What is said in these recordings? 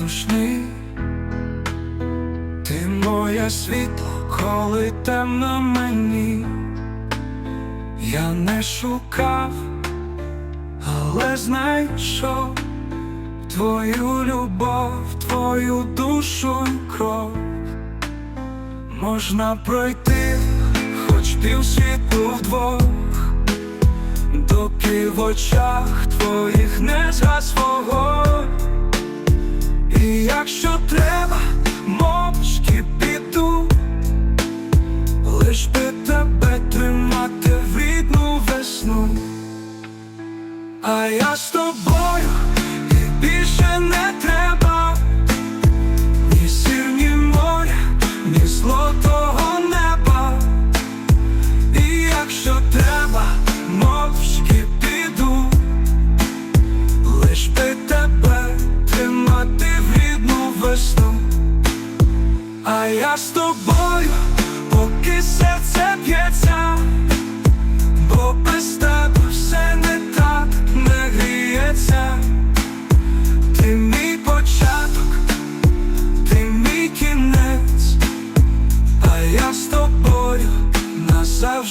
душний, ти моє світло, коли темно мені, я не шукав, але знайшов твою любов, твою душу і кров. Можна пройти хоч півсвіту вдвох. Доки в очах твоїх не згас вогонь. А я з тобою більше не треба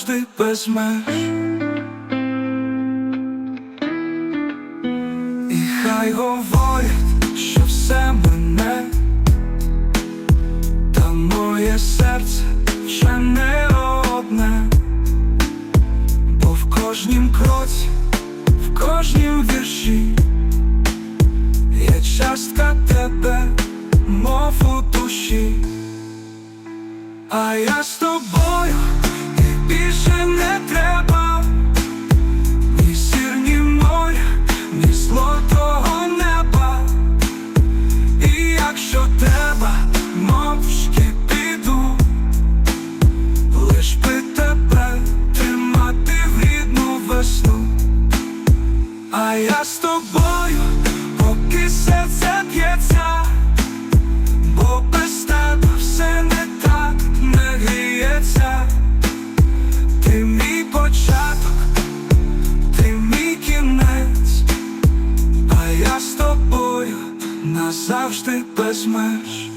назавжди без меж. І хай говорять, що все мене, та моє серце ще не одне, бо в кожнім кроці, в кожнім вірші є частка тебе, мов у душі, а я з назавжди без меж.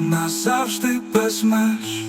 Назавжди без меж.